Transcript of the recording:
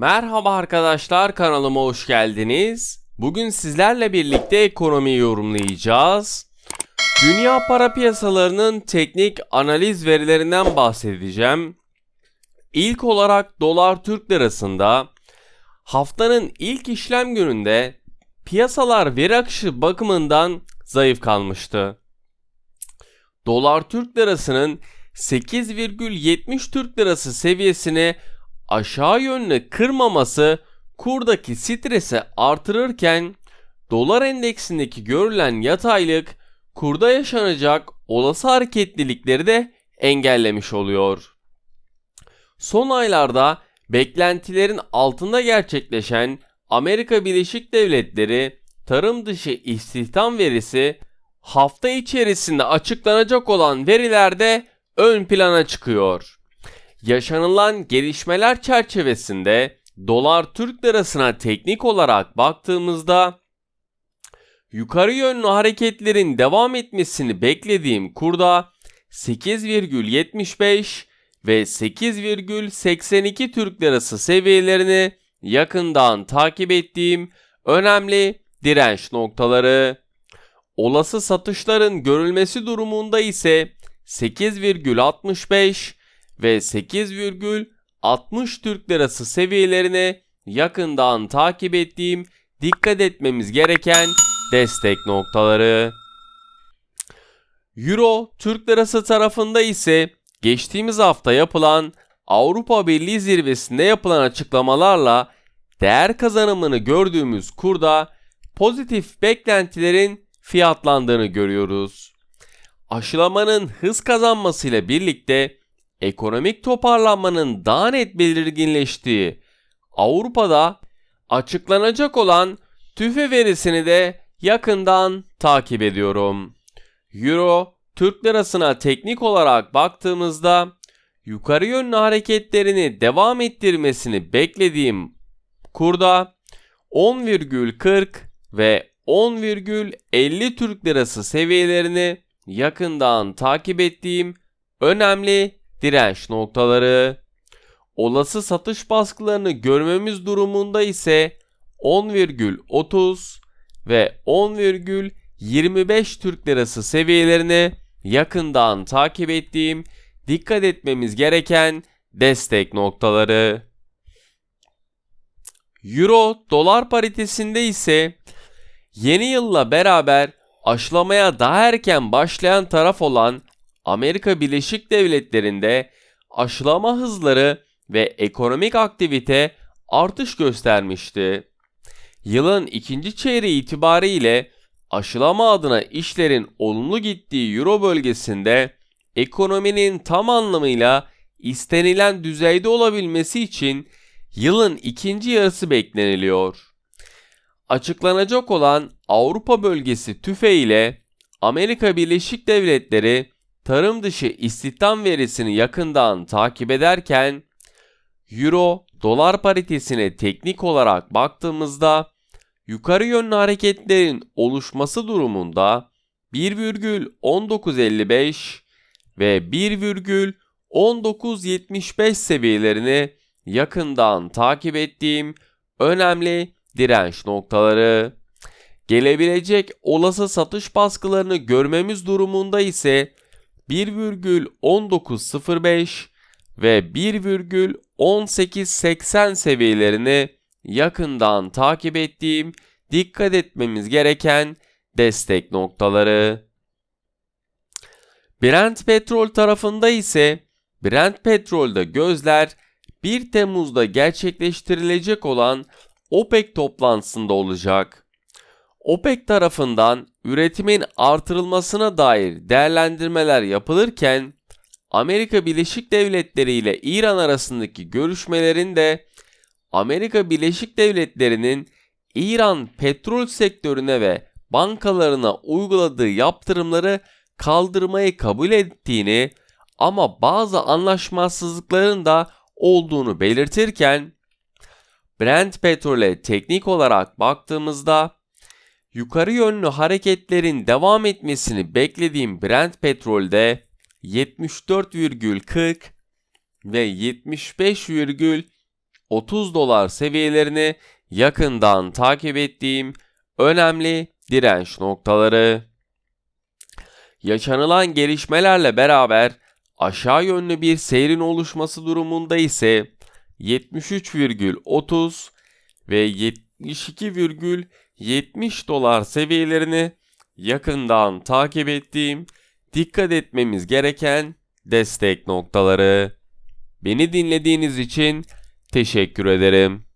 Merhaba arkadaşlar kanalıma hoş geldiniz. Bugün sizlerle birlikte ekonomiyi yorumlayacağız. Dünya para piyasalarının teknik analiz verilerinden bahsedeceğim. İlk olarak dolar Türk lirasında haftanın ilk işlem gününde piyasalar veri akışı bakımından zayıf kalmıştı. Dolar Türk lirasının 8,70 Türk lirası seviyesini aşağı yönlü kırmaması kurdaki stresi artırırken dolar endeksindeki görülen yataylık kurda yaşanacak olası hareketlilikleri de engellemiş oluyor. Son aylarda beklentilerin altında gerçekleşen Amerika Birleşik Devletleri tarım dışı istihdam verisi hafta içerisinde açıklanacak olan verilerde ön plana çıkıyor. Yaşanılan gelişmeler çerçevesinde dolar Türk lirasına teknik olarak baktığımızda yukarı yönlü hareketlerin devam etmesini beklediğim kurda 8,75 ve 8,82 Türk lirası seviyelerini yakından takip ettiğim önemli direnç noktaları. Olası satışların görülmesi durumunda ise 8,65 ve 8,60 Türk lirası seviyelerini yakından takip ettiğim dikkat etmemiz gereken destek noktaları. Euro Türk lirası tarafında ise geçtiğimiz hafta yapılan Avrupa Birliği zirvesinde yapılan açıklamalarla değer kazanımını gördüğümüz kurda pozitif beklentilerin fiyatlandığını görüyoruz. Aşılamanın hız kazanmasıyla birlikte ekonomik toparlanmanın daha net belirginleştiği Avrupa'da açıklanacak olan tüfe verisini de yakından takip ediyorum. Euro Türk lirasına teknik olarak baktığımızda yukarı yönlü hareketlerini devam ettirmesini beklediğim kurda 10,40 ve 10,50 Türk lirası seviyelerini yakından takip ettiğim önemli direnç noktaları. Olası satış baskılarını görmemiz durumunda ise 10,30 ve 10,25 Türk lirası seviyelerini yakından takip ettiğim dikkat etmemiz gereken destek noktaları. Euro dolar paritesinde ise yeni yılla beraber aşılamaya daha erken başlayan taraf olan Amerika Birleşik Devletleri'nde aşılama hızları ve ekonomik aktivite artış göstermişti. Yılın ikinci çeyreği itibariyle aşılama adına işlerin olumlu gittiği Euro bölgesinde ekonominin tam anlamıyla istenilen düzeyde olabilmesi için yılın ikinci yarısı bekleniliyor. Açıklanacak olan Avrupa bölgesi tüfe ile Amerika Birleşik Devletleri tarım dışı istihdam verisini yakından takip ederken Euro dolar paritesine teknik olarak baktığımızda yukarı yönlü hareketlerin oluşması durumunda 1,1955 ve 1,1975 seviyelerini yakından takip ettiğim önemli direnç noktaları. Gelebilecek olası satış baskılarını görmemiz durumunda ise 1,1905 ve 1,1880 seviyelerini yakından takip ettiğim dikkat etmemiz gereken destek noktaları. Brent petrol tarafında ise Brent petrolde gözler 1 Temmuz'da gerçekleştirilecek olan OPEC toplantısında olacak. OPEC tarafından üretimin artırılmasına dair değerlendirmeler yapılırken Amerika Birleşik Devletleri ile İran arasındaki görüşmelerin de Amerika Birleşik Devletleri'nin İran petrol sektörüne ve bankalarına uyguladığı yaptırımları kaldırmayı kabul ettiğini ama bazı anlaşmazlıkların da olduğunu belirtirken Brent petrole teknik olarak baktığımızda yukarı yönlü hareketlerin devam etmesini beklediğim Brent petrolde 74,40 ve 30 dolar seviyelerini yakından takip ettiğim önemli direnç noktaları. Yaşanılan gelişmelerle beraber aşağı yönlü bir seyrin oluşması durumunda ise 73,30 ve 72,70 dolar seviyelerini yakından takip ettiğim dikkat etmemiz gereken destek noktaları. Beni dinlediğiniz için teşekkür ederim.